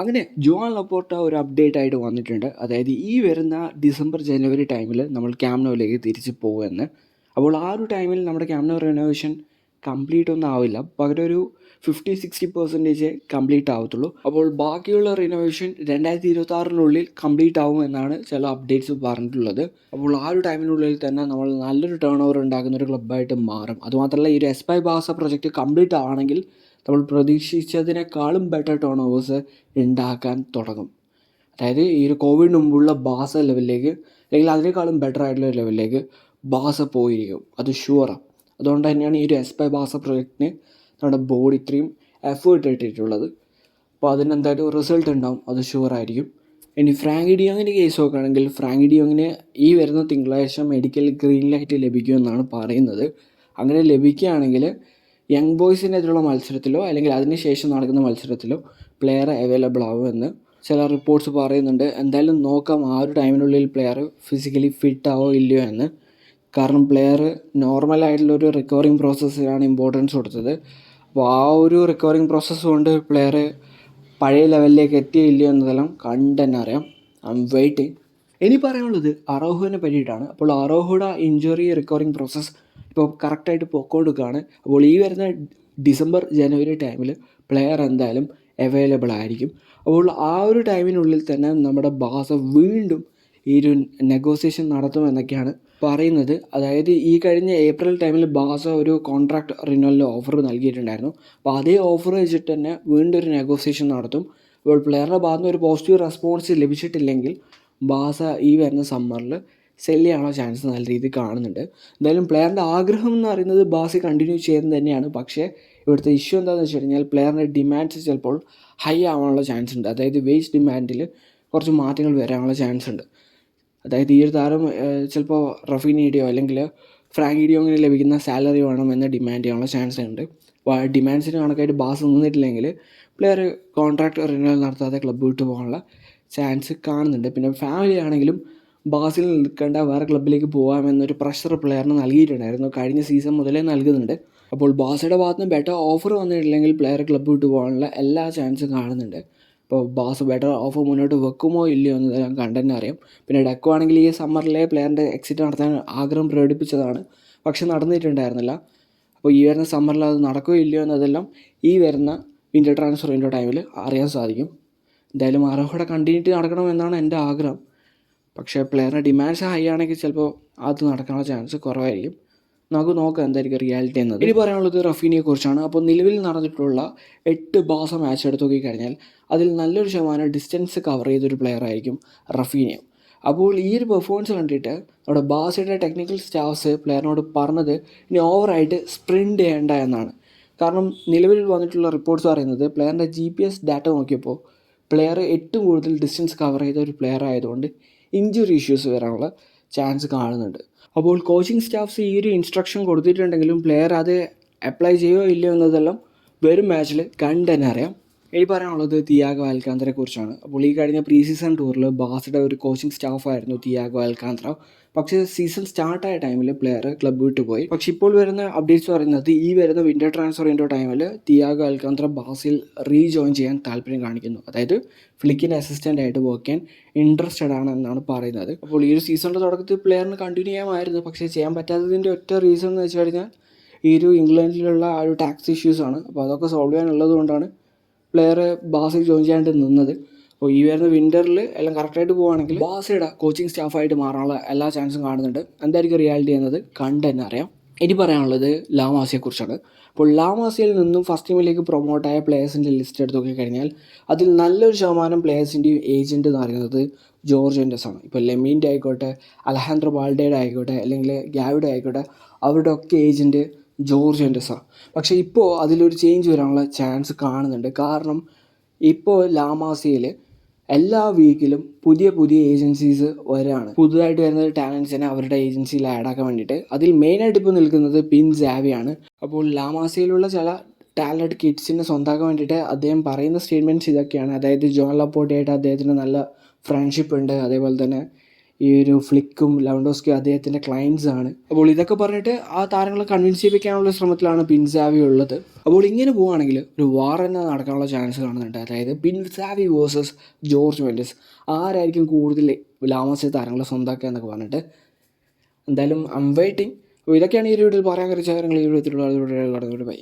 അങ്ങനെ ജോൺ ലപ്പോർട്ട ഒരു അപ്ഡേറ്റ് ആയിട്ട് വന്നിട്ടുണ്ട്. അതായത് ഈ വരുന്ന ഡിസംബർ ജനുവരി ടൈമിൽ നമ്മൾ ക്യാമ്നോയിലേക്ക് തിരിച്ച് പോകുമെന്ന് അപ്പോൾ ആ ഒരു ടൈമിൽ നമ്മുടെ ക്യാമ്നോ റിനോവേഷൻ കംപ്ലീറ്റ് ഒന്നും ആവില്ല. പകരം ഒരു ഫിഫ്റ്റി സിക്സ്റ്റി പെർസെന്റേജ് കംപ്ലീറ്റ് ആവത്തുള്ളൂ. അപ്പോൾ ബാക്കിയുള്ള റിനോവേഷൻ രണ്ടായിരത്തി ഇരുപത്തി ആറിനുള്ളിൽ കംപ്ലീറ്റ് ആവും എന്നാണ് ചില അപ്ഡേറ്റ്സ് പറഞ്ഞിട്ടുള്ളത്. അപ്പോൾ ആ ഒരു ടൈമിനുള്ളിൽ തന്നെ നമ്മൾ നല്ലൊരു ടേൺ ഓവർ ഉണ്ടാക്കുന്ന ഒരു ക്ലബ്ബായിട്ട് മാറും. അതുമാത്രമല്ല ഈ ഒരു എസ്പൈ ബാസ പ്രൊജക്റ്റ് കംപ്ലീറ്റ് ആണെങ്കിൽ നമ്മൾ പ്രതീക്ഷിച്ചതിനേക്കാളും ബെറ്റർ ടേൺ ഓവേഴ്സ് ഉണ്ടാക്കാൻ തുടങ്ങും. അതായത് ഈ ഒരു കോവിഡ് മുമ്പുള്ള ബാസ ലെവലിലേക്ക് അല്ലെങ്കിൽ അതിനേക്കാളും ബെറ്റർ ആയിട്ടുള്ള ലെവലിലേക്ക് ബാസ പോയിരിക്കും. അത് ഷുവറാണ് അതുകൊണ്ട് തന്നെയാണ് ഈ ഒരു എസ്പൈ ബാസ പ്രൊജക്റ്റിന് നമ്മുടെ ബോർഡ് ഇത്രയും എഫേർട്ട് ഇട്ടിട്ടുള്ളത്. അപ്പോൾ അതിനെന്തായാലും റിസൾട്ട് ഉണ്ടാവും അത് ഷുവറായിരിക്കും ഇനി ഫ്രാങ്ക് ഡിയോങ്ങിന്റെ കേസ് നോക്കുകയാണെങ്കിൽ ഫ്രാങ്ക് ഡിയോങ്ങിന് ഈ വരുന്ന തിങ്കളാഴ്ച മെഡിക്കൽ ഗ്രീൻ ലൈറ്റ് ലഭിക്കുമെന്നാണ് പറയുന്നത്. അങ്ങനെ ലഭിക്കുകയാണെങ്കിൽ യങ് ബോയ്സിനെതിരുള്ള മത്സരത്തിലോ അല്ലെങ്കിൽ അതിനുശേഷം നടക്കുന്ന മത്സരത്തിലോ പ്ലെയർ അവൈലബിൾ ആവുമെന്ന് ചില റിപ്പോർട്ട്സ് പറയുന്നുണ്ട്. എന്തായാലും നോക്കാം ആ ഒരു ടൈമിനുള്ളിൽ പ്ലെയർ ഫിസിക്കലി ഫിറ്റ് ആവോ ഇല്ലയോ എന്ന്. കാരണം പ്ലെയർ നോർമലായിട്ടുള്ള ഒരു റിക്കവറിങ് പ്രോസസ്സിനാണ് ഇമ്പോർട്ടൻസ് കൊടുത്തത്. അപ്പോൾ ആ ഒരു റിക്കവറിങ് പ്രോസസ്സ് കൊണ്ട് പ്ലെയർ പഴയ ലെവലിലേക്ക് എത്തിയോ ഇല്ലയോ എന്നതെല്ലാം കണ്ട് തന്നെ അറിയാം. ഐ എം വെയിറ്റിംഗ് ഇനി പറയാനുള്ളത് അറോഹുവിനെ പറ്റിയിട്ടാണ്. അപ്പോൾ അറോഹുടെ ഇഞ്ചുറി റിക്കവറിങ് പ്രോസസ്സ് ഇപ്പോൾ കറക്റ്റായിട്ട് പൊക്കോണ്ടിരിക്കുകയാണ്. അപ്പോൾ ഈ വരുന്ന ഡിസംബർ ജനുവരി ടൈമിൽ പ്ലെയർ എന്തായാലും അവൈലബിൾ ആയിരിക്കും. അപ്പോൾ ആ ഒരു ടൈമിനുള്ളിൽ തന്നെ നമ്മുടെ ബാസ വീണ്ടും ഈ ഒരു നെഗോസിയേഷൻ നടത്തുമെന്നൊക്കെയാണ് പറയുന്നത്. അതായത് ഈ കഴിഞ്ഞ ഏപ്രിൽ ടൈമിൽ ബാസ ഒരു കോൺട്രാക്ട് റിനുവലിന്റെ ഓഫർ നൽകിയിട്ടുണ്ടായിരുന്നു. അപ്പോൾ അതേ ഓഫർ വെച്ചിട്ട് തന്നെ വീണ്ടും ഒരു നെഗോസിയേഷൻ നടത്തും. അപ്പോൾ പ്ലെയറുടെ ഭാഗത്തുനിന്ന് ഒരു പോസിറ്റീവ് റെസ്പോൺസ് ലഭിച്ചിട്ടില്ലെങ്കിൽ ബാസ ഈ വരുന്ന സമ്മറിൽ സെൽ ചെയ്യാനുള്ള ചാൻസ് നല്ല രീതിയിൽ കാണുന്നുണ്ട്. എന്തായാലും പ്ലെയറിന്റെ ആഗ്രഹം എന്ന് പറയുന്നത് ബാസി കണ്ടിന്യൂ ചെയ്യുന്നത് തന്നെയാണ്. പക്ഷേ ഇവിടുത്തെ ഇഷ്യൂ എന്താണെന്ന് വെച്ച് കഴിഞ്ഞാൽ പ്ലെയറിന്റെ ഡിമാൻഡ്സ് ചിലപ്പോൾ ഹൈ ആവാനുള്ള ചാൻസ് ഉണ്ട്. അതായത് വേജ് ഡിമാൻഡിൽ കുറച്ച് മാറ്റങ്ങൾ വരാനുള്ള ചാൻസ് ഉണ്ട്. അതായത് ഈ ഒരു താരം ചിലപ്പോൾ റഫീനിയുടെയോ അല്ലെങ്കിൽ ഫ്രാങ്കിയുടെയോ അങ്ങനെ ലഭിക്കുന്ന സാലറി വേണം എന്ന് ഡിമാൻഡ് ചെയ്യാനുള്ള ചാൻസ് ഉണ്ട്. ഡിമാൻഡ്സിന് കണക്കായിട്ട് ബാസ് നിന്നിട്ടില്ലെങ്കിൽ പ്ലെയർ കോൺട്രാക്ട് റിന്യൂവൽ നടത്താതെ ക്ലബ്ബ് വിട്ട് പോകാനുള്ള ചാൻസ് കാണുന്നുണ്ട്. പിന്നെ ഫാമിലി ആണെങ്കിലും ബാസിൽ നിൽക്കേണ്ട വേറെ ക്ലബ്ബിലേക്ക് പോകാമെന്നൊരു പ്രഷർ പ്ലെയറിന് നൽകിയിട്ടുണ്ടായിരുന്നു. കഴിഞ്ഞ സീസൺ മുതലേ നൽകുന്നുണ്ട്. അപ്പോൾ ബാസയുടെ ഭാഗത്ത് നിന്ന് ബെറ്റർ ഓഫർ വന്നിട്ടില്ലെങ്കിൽ പ്ലെയർ ക്ലബ്ബ് വിട്ട് പോകാനുള്ള എല്ലാ ചാൻസും കാണുന്നുണ്ട്. ഇപ്പോൾ ബാസ് ബെറ്റർ ഓഫർ മുന്നോട്ട് വെക്കുമോ ഇല്ലയോ എന്ന് ഞാൻ കണ്ടന്നെ അറിയാം. പിന്നെ ഡെക്കോ ആണെങ്കിൽ ഈ സമ്മറിലെ പ്ലെയറിന്റെ എക്സിറ്റ് നടത്താൻ ആഗ്രഹം പ്രകടിപ്പിച്ചതാണ്. പക്ഷെ നടന്നിട്ടുണ്ടായിരുന്നില്ല. അപ്പോൾ ഈ വരുന്ന സമ്മറിൽ അത് നടക്കുകയോ ഇല്ലയോ എന്നതെല്ലാം ഈ വരുന്ന വിന്റർ വിൻഡോ ടൈമിൽ അറിയാൻ സാധിക്കും. എന്തായാലും അർഹയുടെ കണ്ടിന്യൂറ്റി നടക്കണമെന്നാണ് എന്റെ ആഗ്രഹം. പക്ഷേ പ്ലെയറിന്റെ ഡിമാൻഡ്സ് ഹൈ ആണെങ്കിൽ ചിലപ്പോൾ അത് നടക്കാനുള്ള ചാൻസ് കുറവായിരിക്കും. നമുക്ക് നോക്കാം എന്തായിരിക്കും റിയാലിറ്റി എന്നത്. ഇനി പറയാനുള്ളത് റഫീനിയെ കുറിച്ചാണ്. അപ്പോൾ നിലവിൽ നടന്നിട്ടുള്ള എട്ട് ബാസ മാച്ച് എടുത്തു നോക്കിക്കഴിഞ്ഞാൽ അതിൽ നല്ലൊരു ശതമാനം ഡിസ്റ്റൻസ് കവർ ചെയ്തൊരു പ്ലെയർ ആയിരിക്കും റഫീനിയ. അപ്പോൾ ഈ ഒരു പെർഫോമൻസ് കണ്ടിട്ട് നമ്മുടെ ബാസയുടെ ടെക്നിക്കൽ സ്റ്റാഫ്സ് പ്ലെയറിനോട് പറഞ്ഞത് ഇനി ഓവറായിട്ട് സ്പ്രിന്റ് ചെയ്യേണ്ട എന്നാണ്. കാരണം നിലവിൽ വന്നിട്ടുള്ള റിപ്പോർട്ട്സ് പറയുന്നത് പ്ലെയറിന്റെ ജി പി എസ് ഡാറ്റ നോക്കിയപ്പോൾ പ്ലെയർ ഏറ്റവും കൂടുതൽ ഡിസ്റ്റൻസ് കവർ ചെയ്ത ഒരു പ്ലെയർ ആയതുകൊണ്ട് ഇഞ്ചുറി ഇഷ്യൂസ് വരാനുള്ള ചാൻസ് കാണുന്നുണ്ട്. അപ്പോൾ കോച്ചിങ് സ്റ്റാഫ്സ് ഈ ഒരു ഇൻസ്ട്രക്ഷൻ കൊടുത്തിട്ടുണ്ടെങ്കിലും പ്ലെയർ അത് അപ്ലൈ ചെയ്യോ ഇല്ലയോ എന്നതെല്ലാം വരും മാച്ചിൽ കണ്ടു തന്നെ അറിയാം. ഇനി പറയാനുള്ളത് തിയാഗോ അൽക്കാന്തരെ കുറിച്ചാണ്. അപ്പോൾ ഈ കഴിഞ്ഞ പ്രീ സീസൺ ടൂറിൽ ബാസയുടെ ഒരു കോച്ചിങ് സ്റ്റാഫായിരുന്നു തിയാഗോ അൽക്കാന്ത്ര പക്ഷേ സീസൺ സ്റ്റാർട്ടായ ടൈമിൽ പ്ലെയർ ക്ലബ്ബ് വിട്ട് പോയി. പക്ഷേ ഇപ്പോൾ വരുന്ന അപ്ഡേറ്റ്സ് പറയുന്നത് ഈ വരുന്ന വിന്റർ ട്രാൻസ്ഫറിന്റെ ടൈമിൽ തിയാഗോ അൽക്കാന്ത്ര ബാസിൽ റീജോയിൻ ചെയ്യാൻ താല്പര്യം കാണിക്കുന്നു. അതായത് ഫ്ലിക്കിന്റെ അസിസ്റ്റന്റ് ആയിട്ട് വർക്ക് ചെയ്യാൻ ഇൻട്രസ്റ്റഡ് ആണ് എന്നാണ് പറയുന്നത്. അപ്പോൾ ഈ ഒരു സീസണിന്റെ തുടക്കത്തിൽ പ്ലെയറിന് കണ്ടിന്യൂ ചെയ്യാമായിരുന്നു. പക്ഷേ ചെയ്യാൻ പറ്റാത്തതിന്റെ ഒറ്റ റീസൺ എന്ന് വെച്ച് കഴിഞ്ഞാൽ ഈ ഒരു ഇംഗ്ലണ്ടിലുള്ള ആ ഒരു ടാക്സ് ഇഷ്യൂസ് ആണ്. അപ്പോൾ അതൊക്കെ സോൾവ് ചെയ്യാനുള്ളത് കൊണ്ടാണ് പ്ലെയർ ബാസിൽ ജോയിൻ ചെയ്യാണ്ട് നിന്നത്. അപ്പോൾ ഈ വരുന്ന വിന്ററിൽ എല്ലാം കറക്റ്റായിട്ട് പോവുകയാണെങ്കിൽ ബാസയുടെ കോച്ചിങ് സ്റ്റാഫായിട്ട് മാറാനുള്ള എല്ലാ ചാൻസും കാണുന്നുണ്ട്. എന്തായിരിക്കും റിയാലിറ്റി എന്നത്? കണ്ട് തന്നെ അറിയാം. ഇനി പറയാനുള്ളത് ലാമാസിയെക്കുറിച്ചാണ് അപ്പോൾ ലാമാസിയിൽ നിന്നും ഫസ്റ്റ് ടീമിലേക്ക് പ്രൊമോട്ടായ പ്ലേയേഴ്സിന്റെ ലിസ്റ്റ് എടുത്ത് നോക്കിക്കഴിഞ്ഞാൽ അതിൽ നല്ലൊരു ശതമാനം പ്ലേയേഴ്സിന്റെയും ഏജന്റ് എന്ന് പറയുന്നത് ജോർജ് എൻഡസ് ആണ്. ഇപ്പോൾ ലെമീന്റെ ആയിക്കോട്ടെ അലഹാൻഡ്രോ ബാൾഡയുടെ ആയിക്കോട്ടെ അല്ലെങ്കിൽ ഗ്യാവിയുടെ ആയിക്കോട്ടെ അവരുടെ ഒക്കെ ഏജന്റ് ജോർജ് എൻഡസാണ് പക്ഷേ ഇപ്പോൾ അതിലൊരു ചേഞ്ച് വരാനുള്ള ചാൻസ് കാണുന്നുണ്ട്. കാരണം ഇപ്പോൾ ലാമാസയിൽ എല്ലാ വീക്കിലും പുതിയ പുതിയ ഏജൻസീസ് വരാണ്. പുതുതായിട്ട് വരുന്ന ടാലൻസിനെ അവരുടെ ഏജൻസിയിൽ ആഡ് ആക്കാൻ വേണ്ടിയിട്ട്. അതിൽ മെയിനായിട്ട് ഇപ്പോൾ നിൽക്കുന്നത് പിൻ സാവിയാണ് അപ്പോൾ ലാമാസയിലുള്ള ചില ടാലന്റ് കിഡ്സിനെ സ്വന്തമാക്കാൻ വേണ്ടിയിട്ട് അദ്ദേഹം പറയുന്ന സ്റ്റേറ്റ്മെന്റ്സ് ഇതൊക്കെയാണ്. അതായത് ജോൺ ലപ്പോട്ടിയായിട്ട് അദ്ദേഹത്തിന് നല്ല ഫ്രണ്ട്ഷിപ്പ് ഉണ്ട്. അതേപോലെ തന്നെ ഈ ഒരു ഫ്ലിക്കും ലവൻഡോസ്കി അദ്ദേഹത്തിന്റെ ക്ലയൻസ് ആണ്. അപ്പോൾ ഇതൊക്കെ പറഞ്ഞിട്ട് ആ താരങ്ങളെ കൺവിൻസ് ചെയ്യിപ്പിക്കാനുള്ള ശ്രമത്തിലാണ് പിൻസാവി ഉള്ളത്. അപ്പോൾ ഇങ്ങനെ പോവുകയാണെങ്കിൽ ഒരു വാർ തന്നെ നടക്കാനുള്ള ചാൻസ് കാണുന്നുണ്ട്. അതായത് പിൻസാവി വേഴ്സസ് ജോർജ് മെൻഡസ്. ആരായിരിക്കും കൂടുതൽ ലാമസ് താരങ്ങളെ സ്വന്തമാക്കുക എന്നൊക്കെ പറഞ്ഞിട്ട് എന്തായാലും ഐം അപ്പോൾ ഇതൊക്കെയാണ് ഈ ഒരു വീഡിയോയിൽ പറയാൻ കുറച്ച് കാര്യങ്ങൾ ഈ വിധത്തിലുള്ള ആളുകളുടെ കടന്നുകൊണ്ട് ബൈ.